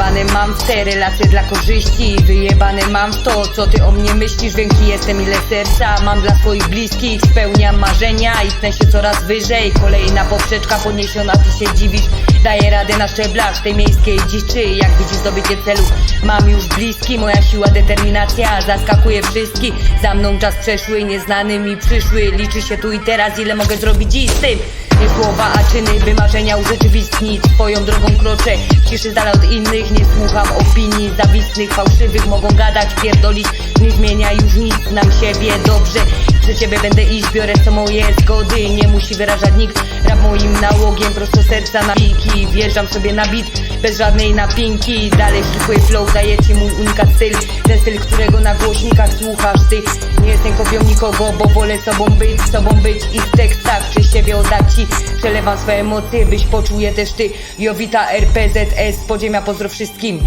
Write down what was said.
Wyjebane mam w te relacje dla korzyści. Wyjebane mam w to, co ty o mnie myślisz. Większy jestem ile serca mam dla swoich bliskich. Spełniam marzenia i tnę się coraz wyżej. Kolejna poprzeczka podniesiona, ty się dziwisz Daję radę na szczeblach tej miejskiej dziczy. Jak widzisz zdobycie celu mam już bliski. Moja siła, determinacja zaskakuje wszystkich. Za mną czas przeszły, nieznany mi przyszły. Liczy się tu i teraz, ile mogę zrobić dziś z tym. Nie słowa, a czyny, by marzenia urzeczywistnić. Swoją drogą kroczę, ciszy dala od innych. Nie słucham opinii zawistnych, fałszywych. Mogą gadać, pierdolić, nie zmienia już nic Znam siebie. Dobrze, przy ciebie będę iść Biorę co moje zgody, nie musi wyrażać nikt. Rap moim nałogiem, prosto serca na piki Wjeżdżam sobie na bit, bez żadnej napinki. Dalej szlifuję flow, daję ci mój unikat styl. Ten styl, którego na głośnikach słuchasz ty. Nie jestem kopią nikogo, bo wolę sobą być Sobą być. I w tekstach przez siebie oddać ci. Przelewam swoje emocje, byś poczuł je też ty. Jowita RPZS, podziemia, pozdro wszystkim